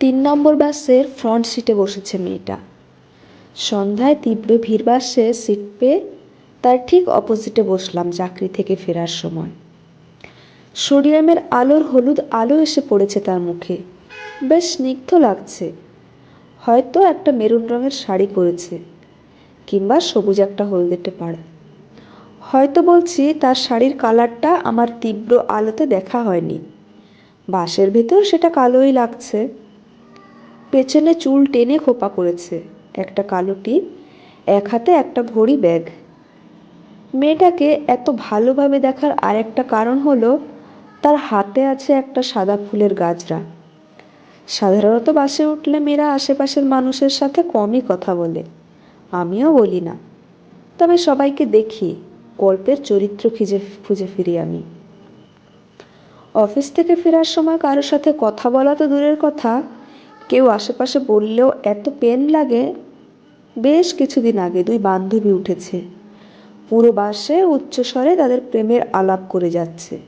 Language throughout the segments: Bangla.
তিন নম্বর বাসের ফ্রন্ট সিটে বসেছে মেয়েটা। সন্ধ্যায় তীব্র ভিড় বাসে সিট পেয়ে তার ঠিক অপোজিটে বসলাম চাকরি থেকে ফেরার সময়। সোডিয়ামের আলোর হলুদ আলো এসে পড়েছে তার মুখে। বেশ স্নিগ্ধ লাগছে। হয়তো একটা মেরুন রঙের শাড়ি পরেছে, কিংবা সবুজ একটা হলদেটে পাড়। হয়তো বলছি তার শাড়ির কালারটা আমার তীব্র আলোতে দেখা হয়নি। বাসের ভেতর সেটা কালোই লাগছে। পেছনে চুল টেনে খোপা করেছে একটা কালো টিপ, এক হাতে একটা ভরি ব্যাগ। মেয়েটাকে এত ভালোভাবে দেখার আরেকটা কারণ হলো, তার হাতে আছে একটা সাদা ফুলের গাজরা সাধারণত বাসে উঠলে মেয়েরা আশেপাশের মানুষের সাথে কমই কথা বলে, আমিও বলি না। তবে সবাইকে দেখি, গল্পের চরিত্র খুঁজে খুঁজে ফিরি আমি। অফিস থেকে ফেরার সময় কারোর সাথে কথা বলা তো দূরের কথা কেউ আশেপাশে বললেও এত পেন লাগে। বেশ কিছুদিন আগে দুই বান্ধবী উঠেছে। পুরো বাসে উচ্চস্বরে তাদের প্রেমের আলাপ করে যাচ্ছে।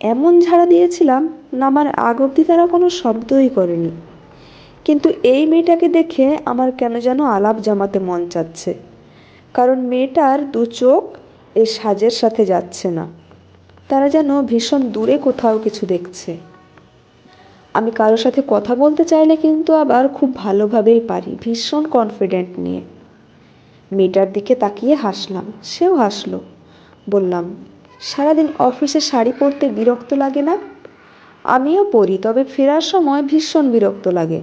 এমন ঝাড়া দিয়েছিলাম, নামার আগ অবধি তারা কোনো শব্দই করেনি। কিন্তু এই মেয়েটাকে দেখে আমার কেন যেন আলাপ জমাতে মন চাচ্ছে। কারণ মেয়েটার দু চোখ এই সাজের সাথে যাচ্ছে না। তারা যেন ভীষণ দূরে কোথাও কিছু দেখছে। আমি কারোর সাথে কথা বলতে চাইলে কিন্তু আবার খুব ভালোভাবেই পারি, ভীষণ কনফিডেন্ট নিয়ে। মেয়েটার দিকে তাকিয়ে হাসলাম, সেও হাসলো। বললাম, সারাদিন অফিসে শাড়ি পরতে বিরক্ত লাগে না? আমিও পরি, তবে ফেরার সময় ভীষণ বিরক্ত লাগে।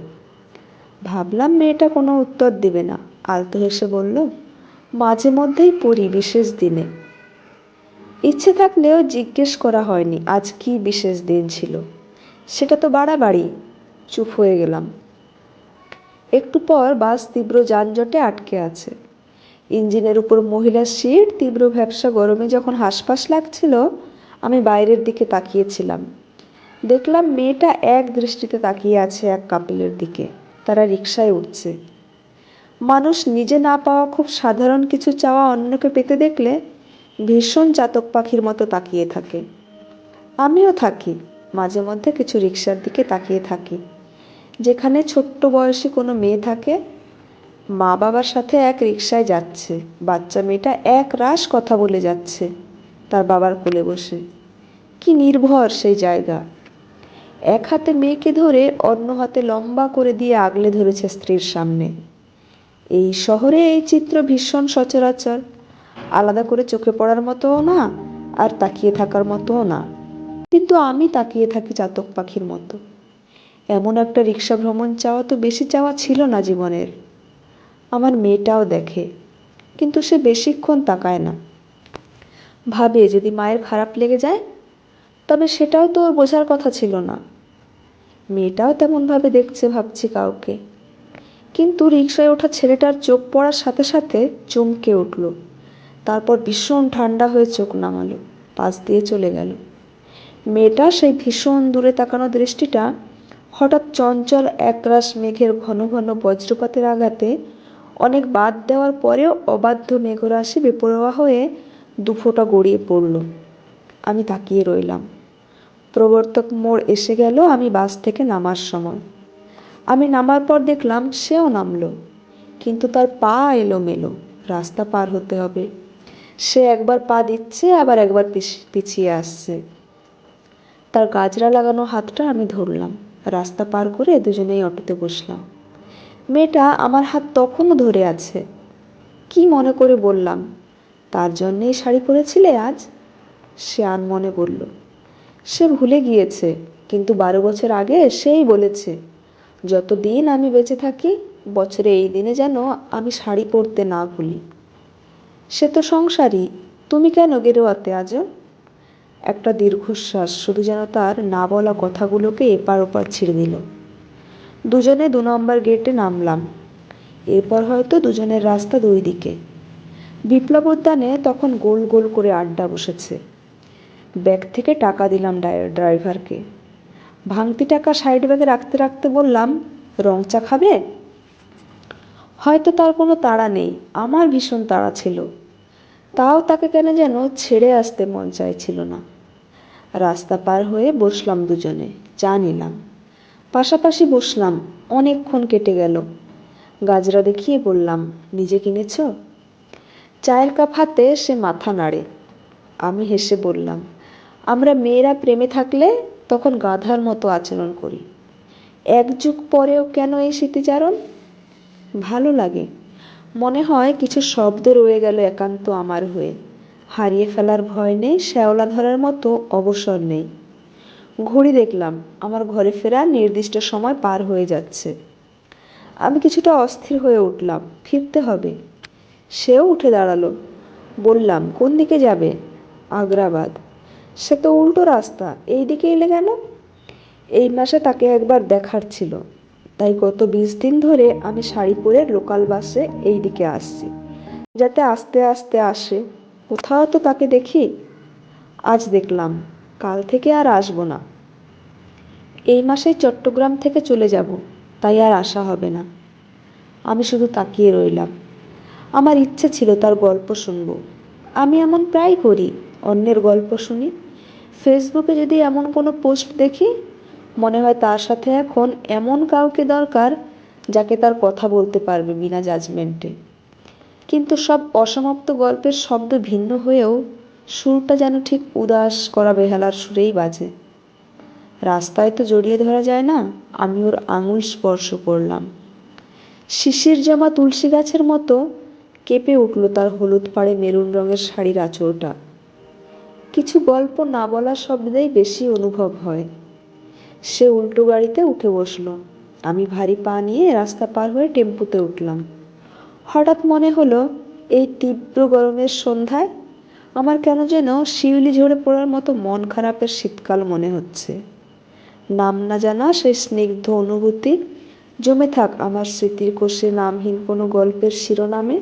ভাবলাম মেয়েটা কোনো উত্তর দিবে না। আলতো হেসে বলল, মাঝে মধ্যেই পড়ি বিশেষ দিনে। ইচ্ছে থাকলেও জিজ্ঞেস করা হয়নি, আজ কি বিশেষ দিন ছিল। সেটা তো বাড়াবাড়ি। চুপ হয়ে গেলাম। একটু পর বাস তীব্র যানজটে আটকে আছে। ইঞ্জিনের উপর মহিলার সিট তীব্র ভ্যাবসা গরমে যখন হাসপাস লাগছিল, আমি বাইরের দিকে তাকিয়েছিলাম। দেখলাম মেয়েটা এক দৃষ্টিতে তাকিয়ে আছে এক কাপিলের দিকে। তারা রিক্সায় উঠছে। মানুষ নিজে না পাওয়া খুব সাধারণ কিছু চাওয়া অন্যকে পেতে দেখলে ভীষণ চাতক পাখির মতো তাকিয়ে থাকে। আমিও থাকি। মাঝে মধ্যে কিছু রিক্সার দিকে তাকিয়ে থাকি। যেখানে ছোট্ট বয়সী কোনো মেয়ে থাকে, মা বাবার সাথে এক রিক্সায় যাচ্ছে, বাচ্চা মেয়েটা এক রাস কথা বলে যাচ্ছে তার বাবার কোলে বসে। কি নির্ভর সেই জায়গা। এক হাতে মেয়েকে ধরে অন্য হাতে লম্বা করে দিয়ে আগলে ধরেছে স্ত্রীর সামনে। এই শহরে এই চিত্র ভীষণ সচরাচর। আলাদা করে চোখে পড়ার মতোও না আর তাকিয়ে থাকার মতোও না। কিন্তু আমি তাকিয়ে থাকি চাতক পাখির মতো। এমন একটা রিক্সা ভ্রমণ চাওয়া তো বেশি চাওয়া ছিল না জীবনের। আমার মেয়েটাও দেখে, কিন্তু সে বেশিক্ষণ তাকায় না। ভাবে যদি মায়ের খারাপ লেগে যায়, তবে সেটাও তো ওর বোঝার কথা ছিল না। মেয়েটাও তেমনভাবে দেখছে ভাবছি কাউকে। কিন্তু রিক্সায় ওঠা ছেলেটার চোখ পড়ার সাথে সাথে চমকে উঠল। তারপর ভীষণ ঠান্ডা হয়ে চোখ নামালো, পাশ দিয়ে চলে গেল। মেয়েটা সেই ভীষণ দূরে তাকানো দৃষ্টিটা হঠাৎ চঞ্চল একরাশ মেঘের ঘন ঘন বজ্রপাতের আঘাতে অনেক বাদ দেওয়ার পরেও অবাধ্য মেঘরাশি বেপরোয়া হয়ে দুফোঁটা গড়িয়ে পড়ল। আমি তাকিয়ে রইলাম। প্রবর্তক মোড় এসে গেল আমি বাস থেকে নামার সময়। আমি নামার পর দেখলাম সেও নামলো, কিন্তু তার পা এলোমেলো, রাস্তা পার হতে হবে। সে একবার পা দিচ্ছে, আবার একবার পিছিয়ে আসছে। তার গাজরা লাগানো হাতটা আমি ধরলাম। রাস্তা পার করে দুজনেই অটোতে বসলাম। মেয়েটা আমার হাত তখনও ধরে আছে। কি মনে করে বললাম, তার জন্যেই শাড়ি পরেছিলে আজ? সে আনমনে বলল সে ভুলে গিয়েছে, কিন্তু বারো বছর আগে সেই বলেছে, যতদিন আমি বেঁচে থাকি, বছরে এই দিনে যেন আমি শাড়ি পরতে না ভুলি। সে তো সংসারী, তুমি কেন গেরোয়াতে আজও? একটা দীর্ঘশ্বাস শুধু যেন তার না বলা কথাগুলোকে এপার ওপার ছিঁড়ে দিল। দুজনে দু নম্বর গেটে নামলাম। এরপর হয়তো দুজনের রাস্তা দুই দিকে। বিপ্লব উদ্যানে তখন গোল গোল করে আড্ডা বসেছে। ব্যাগ থেকে টাকা দিলাম ড্রাইভারকে। ভাঙতি টাকা সাইড ব্যাগে রাখতে রাখতে বললাম, রং চা খাবে? হয়তো তার কোনো তাড়া নেই, আমার ভীষণ তাড়া ছিল। তাও তাকে কেন যেন ছেড়ে আসতে মন চাইছিল না। রাস্তা পার হয়ে বসলাম দুজনে, চা নিলাম। পাশাপাশি বসলাম, অনেকক্ষণ কেটে গেল। গাজরা দেখিয়ে বললাম, নিজে কিনেছ? চায়ের কাপ হাতে সে মাথা নাড়ে। আমি হেসে বললাম, আমরা মেয়েরা প্রেমে থাকলে তখন গাধার মতো আচরণ করি। এক যুগ পরেও কেন এই স্মৃতিচারণ? ভালো লাগে। মনে হয় কিছু শব্দ রয়ে গেল একান্ত আমার হয়ে। হারিয়ে ফেলার ভয় নেই, শ্যাওলা ধরার মতো অবসর নেই। ঘড়ি দেখলাম, আমার ঘরে ফেরা নির্দিষ্ট সময় পার হয়ে যাচ্ছে। আমি কিছুটা অস্থির হয়ে উঠলাম, ফিরতে হবে। সেও উঠে দাঁড়াল। বললাম, কোন দিকে যাবে? আগ্রাবাদ। সে তো উল্টো রাস্তা, এই দিকে এলে কেন? এই মাসে তাকে একবার দেখার ছিল। তাই গত বিশ দিন ধরে আমি শাড়ি পরে লোকাল বাসে এই দিকে আসছি। যাতে আস্তে আস্তে আসে। কোথাও তো তাকে দেখি। আজ দেখলাম, কাল থেকে আর আসব না। এই মাসেই চট্টগ্রাম থেকে চলে যাব, তাই আর আসা হবে না। আমি শুধু তাকিয়ে রইলাম। আমার ইচ্ছে ছিল তার গল্প শুনব। আমি এমন প্রায় করি, অন্যের গল্প শুনি। ফেসবুকে যদি এমন কোনো পোস্ট দেখি, মনে হয় তার সাথে এখন এমন কাউকে দরকার, যাকে তার কথা বলতে পারবে বিনা জাজমেন্টে কিন্তু সব অসমাপ্ত গল্পের শব্দ ভিন্ন হয়েও সুরটা যেন ঠিক উদাস করা বেহালার সুরেই বাজে। রাস্তায় তো জড়িয়ে ধরা যায় না, আমি ওর আঙুল স্পর্শ করলাম। শিশির জমা তুলসী গাছের মতো কেঁপে উঠল তার হলুদ পাড়ে মেরুন রঙের শাড়ির আঁচড়টা কিছু গল্প না বলা শব্দেই বেশি অনুভব হয়। সে উল্টো গাড়িতে উঠে বসল। আমি ভারী পা নিয়ে রাস্তা পার হয়ে টেম্পুতে উঠলাম। হঠাৎ মনে হলো, এই তীব্র গরমের সন্ধ্যায় আমার কেন যেন শিউলি ঝরে পড়ার মতো মন খারাপের শীতকাল মনে হচ্ছে। নাম না জানা সেই স্নিগ্ধ অনুভূতি, জমে থাক আমার স্মৃতির কোষে নামহীন কোনো গল্পের শিরোনামে।